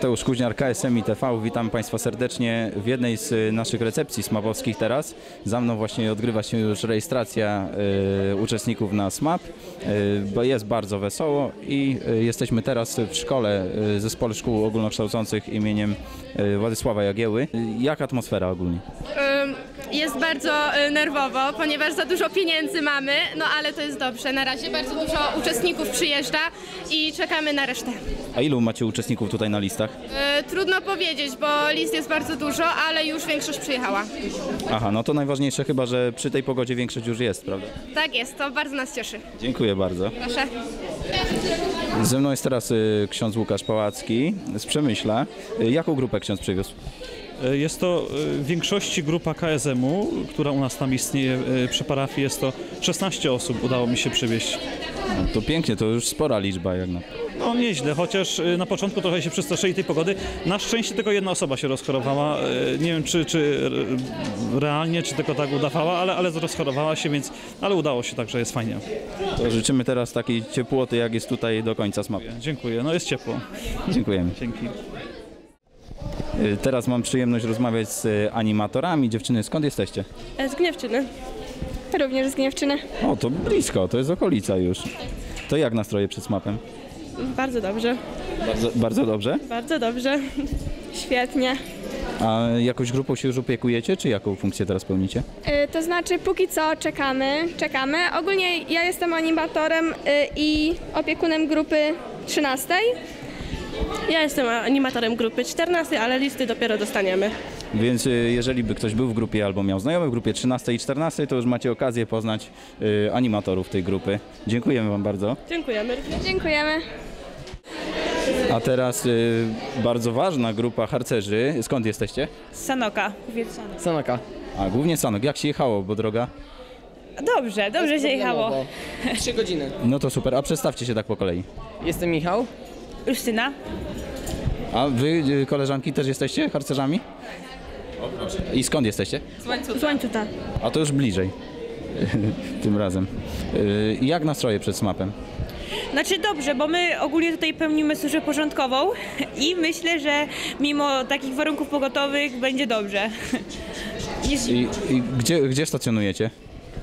Mateusz Kuźniar, KSM i TV. Witam Państwa serdecznie w jednej z y, naszych recepcji smapowskich teraz. Za mną właśnie odgrywa się już rejestracja y, uczestników na SMAP, y, jest bardzo wesoło i y, jesteśmy teraz w szkole y, Zespole Szkół Ogólnokształcących imieniem y, Władysława Jagieły. Y, Jak atmosfera ogólnie? Jest bardzo y, nerwowo, ponieważ za dużo pieniędzy mamy, no ale to jest dobrze. Na razie bardzo dużo uczestników przyjeżdża i czekamy na resztę. A ilu macie uczestników tutaj na listach? Y, Trudno powiedzieć, bo list jest bardzo dużo, ale już większość przyjechała. Aha, no to najważniejsze chyba, że przy tej pogodzie większość już jest, prawda? Tak jest, to bardzo nas cieszy. Dziękuję bardzo. Proszę. Ze mną jest teraz y, ksiądz Łukasz Pałacki z Przemyśla. Y, Jaką grupę ksiądz przywiózł? Jest to y, w większości grupa KSM-u, która u nas tam istnieje y, przy parafii. Jest to 16 osób udało mi się przywieźć. No, to pięknie, to już spora liczba jak na. No nieźle, chociaż na początku trochę się przestraszyli tej pogody. Na szczęście tylko jedna osoba się rozchorowała. Nie wiem czy, czy realnie, czy tylko tak udawała, ale, ale rozchorowała się, więc ale udało się, także jest fajnie. To życzymy teraz takiej ciepłoty, jak jest tutaj do końca smaku. Dziękuję, no jest ciepło. Dziękujemy. Dzięki. Teraz mam przyjemność rozmawiać z y, animatorami. Dziewczyny, skąd jesteście? Z Gniewczyny. Również z Gniewczyny. O, to blisko, to jest okolica już. To jak nastroje przed smapem? Bardzo dobrze, Bardzo, bardzo dobrze. bardzo dobrze. Świetnie. A jakąś grupą się już opiekujecie, czy jaką funkcję teraz pełnicie? Y, To znaczy, póki co czekamy, czekamy. Ogólnie ja jestem animatorem y, i opiekunem grupy 13. Ja jestem animatorem grupy 14, ale listy dopiero dostaniemy. Więc y, jeżeli by ktoś był w grupie albo miał znajomych w grupie 13 i 14, to już macie okazję poznać y, animatorów tej grupy. Dziękujemy Wam bardzo. Dziękujemy. Dziękujemy. A teraz y, bardzo ważna grupa harcerzy. Skąd jesteście? Sanoka. Sanoka. A głównie Sanok. Jak się jechało, bo droga? Dobrze, dobrze się jechało. Trzy godziny. No to super. A przedstawcie się tak po kolei. Jestem Michał. Justyna. A wy, y, koleżanki, też jesteście harcerzami? I skąd jesteście? Z Łańcuta. A to już bliżej. Tym razem. Y, jak nastroje przed smapem? Znaczy dobrze, bo my ogólnie tutaj pełnimy służbę porządkową i myślę, że mimo takich warunków pogotowych będzie dobrze. I, i gdzie, gdzie stacjonujecie?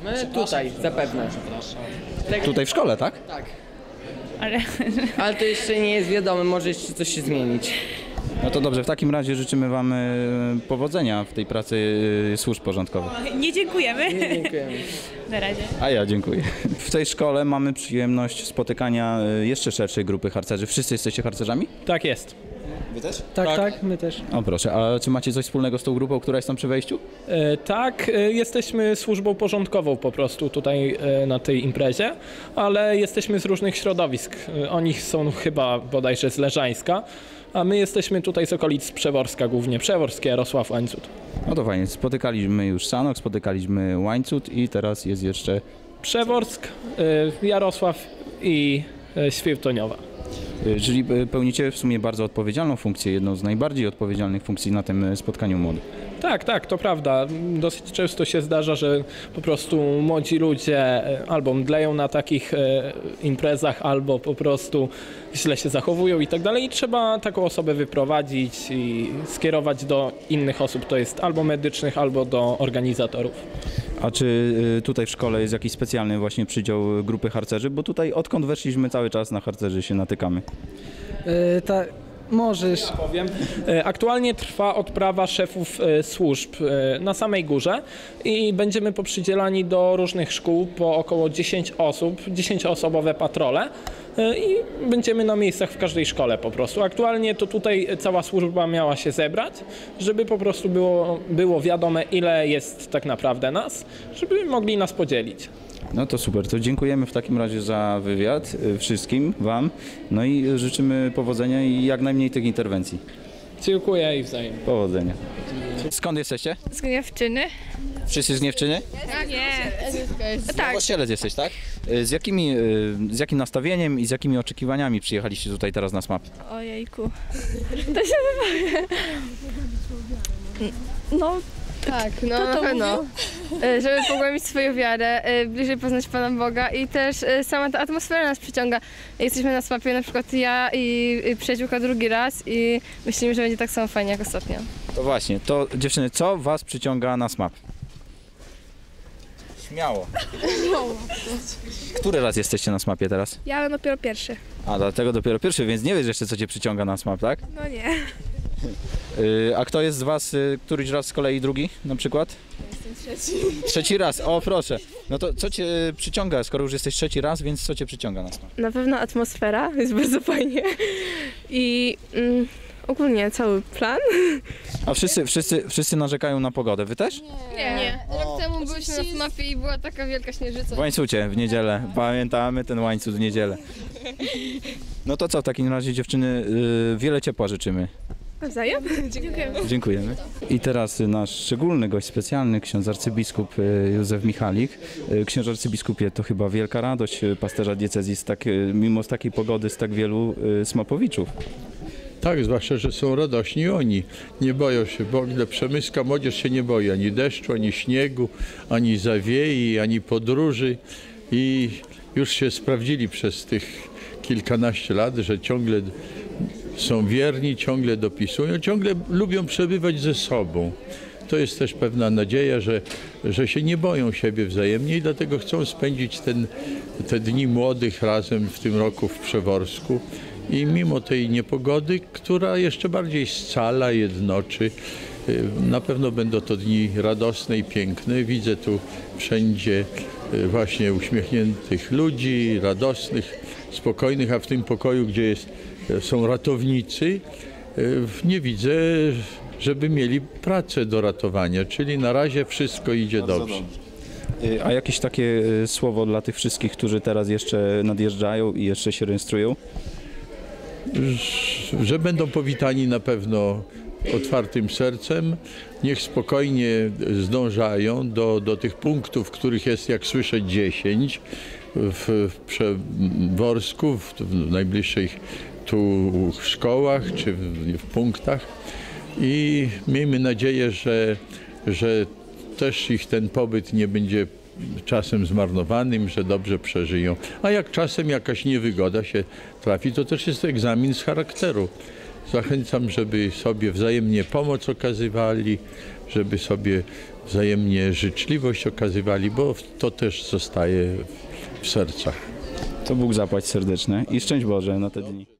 My tutaj, zapewne. Tutaj w szkole, tak? Ale Ale to jeszcze nie jest wiadomo, może jeszcze coś się zmienić. No to dobrze, w takim razie życzymy Wam y, powodzenia w tej pracy y, służb porządkowych. nie dziękujemy. Dziękujemy. Na razie. A ja dziękuję. W tej szkole mamy przyjemność spotykania y, jeszcze szerszej grupy harcerzy. Wszyscy jesteście harcerzami? Tak jest. Wy też? Tak, tak, my też. O proszę, a czy macie coś wspólnego z tą grupą, która jest tam przy wejściu? E, tak, e, jesteśmy służbą porządkową po prostu tutaj e, na tej imprezie, ale jesteśmy z różnych środowisk. E, oni są chyba bodajże z Leżańska, a my jesteśmy tutaj z okolic Przeworska głównie. Przeworsk, Jarosław, Łańcut. No to fajnie, spotykaliśmy już Sanok, spotykaliśmy Łańcut i teraz jest jeszcze... Przeworsk, e, Jarosław i e, Świertoniowa. Y, Czyli y, pełnicie w sumie bardzo odpowiedzialną funkcję, jedną z najbardziej odpowiedzialnych funkcji na tym spotkaniu młodych. Tak, tak, to prawda. Dosyć często się zdarza, że po prostu młodzi ludzie e, albo mdleją na takich e, imprezach, albo po prostu źle się zachowują i tak dalej. I trzeba taką osobę wyprowadzić i skierować do innych osób, to jest albo medycznych, albo do organizatorów. A czy y, tutaj w szkole jest jakiś specjalny właśnie przydział grupy harcerzy? Bo tutaj odkąd weszliśmy cały czas na harcerzy się natykamy. tak, możesz. powiem. E, Aktualnie trwa odprawa szefów e, służb e, na samej górze i będziemy poprzydzielani do różnych szkół po około 10 osób, 10-osobowe patrole i będziemy na miejscach w każdej szkole po prostu. Aktualnie to tutaj cała służba miała się zebrać, żeby po prostu było, było wiadome ile jest tak naprawdę nas, żeby mogli nas podzielić. No to super, to dziękujemy w takim razie za wywiad y, wszystkim Wam. No i życzymy powodzenia i jak najmniej tych interwencji. Dziękuję i wzajemnie. Powodzenia. Skąd jesteście? Z Gniewczyny? Wszyscy z Gniewczyny? Nie. Tak. Kościelec jesteś, tak? Y, Z, jakimi, y, z jakim nastawieniem i z jakimi oczekiwaniami przyjechaliście tutaj teraz na SMAP? Ojejku. To się wypowie. No, Tak, no to na pewno. y, żeby pogłębić swoją wiarę, bliżej poznać Pana Boga i też sama ta atmosfera nas przyciąga. Jesteśmy na smapie, na przykład ja i, i przyjaciółka drugi raz i myślimy, że będzie tak samo fajnie jak ostatnio. To właśnie, to dziewczyny, co was przyciąga na SMAP? Śmiało. Który raz jesteście na SMAPie teraz? Ja dopiero pierwszy. A dlatego dopiero pierwszy, więc nie wiesz jeszcze co cię przyciąga na SMAP, tak? No nie. Y, a kto jest z was y, któryś raz z kolei drugi na przykład? Jestem trzeci. Trzeci raz, o proszę. No to co cię przyciąga, skoro już jesteś trzeci raz, więc co cię przyciąga na SMAP? Na pewno atmosfera, jest bardzo fajnie i mm, ogólnie cały plan. A wszyscy, wszyscy, wszyscy narzekają na pogodę, wy też? Nie. Rok temu byliśmy na smapie i była taka wielka śnieżyca. W łańcucie w niedzielę, pamiętamy ten łańcuch w niedzielę. No to co, w takim razie dziewczyny, y, wiele ciepła życzymy. Nawzajem? Dziękuję. Dziękujemy. I teraz y, nasz szczególny gość specjalny, ksiądz arcybiskup y, Józef Michalik. Ksiądz arcybiskupie, to chyba wielka radość pasterza diecezji, z tak, mimo z takiej pogody, z tak wielu smapowiczów. Tak, zwłaszcza, że są radośni oni. Nie boją się, bo ile przemyska młodzież się nie boi ani deszczu, ani śniegu, ani zawiei, ani podróży. I już się sprawdzili przez tych kilkanaście lat, że ciągle są wierni, ciągle dopisują, ciągle lubią przebywać ze sobą. To jest też pewna nadzieja, że, że się nie boją siebie wzajemnie i dlatego chcą spędzić ten, te dni młodych razem w tym roku w Przeworsku. I mimo tej niepogody, która jeszcze bardziej scala, jednoczy, y, na pewno będą to dni radosne i piękne. Widzę tu wszędzie y, właśnie uśmiechniętych ludzi, radosnych, spokojnych, a w tym pokoju, gdzie jest, są ratownicy, y, nie widzę, żeby mieli pracę do ratowania, czyli na razie wszystko idzie dobrze. Y, A jakieś takie y, słowo dla tych wszystkich, którzy teraz jeszcze nadjeżdżają i jeszcze się rejestrują? Że będą powitani na pewno otwartym sercem. Niech spokojnie zdążają do, do tych punktów, których jest, jak słyszę, 10 w, w Przeworsku, w, w najbliższych tu szkołach czy w, w punktach. I miejmy nadzieję, że, że też ich ten pobyt nie będzie czasem zmarnowanym, że dobrze przeżyją. A jak czasem jakaś niewygoda się trafi, to też jest egzamin z charakteru. Zachęcam, żeby sobie wzajemnie pomoc okazywali, żeby sobie wzajemnie życzliwość okazywali, bo to też zostaje w sercach. To Bóg zapłać serdeczne i szczęść Boże na te dni.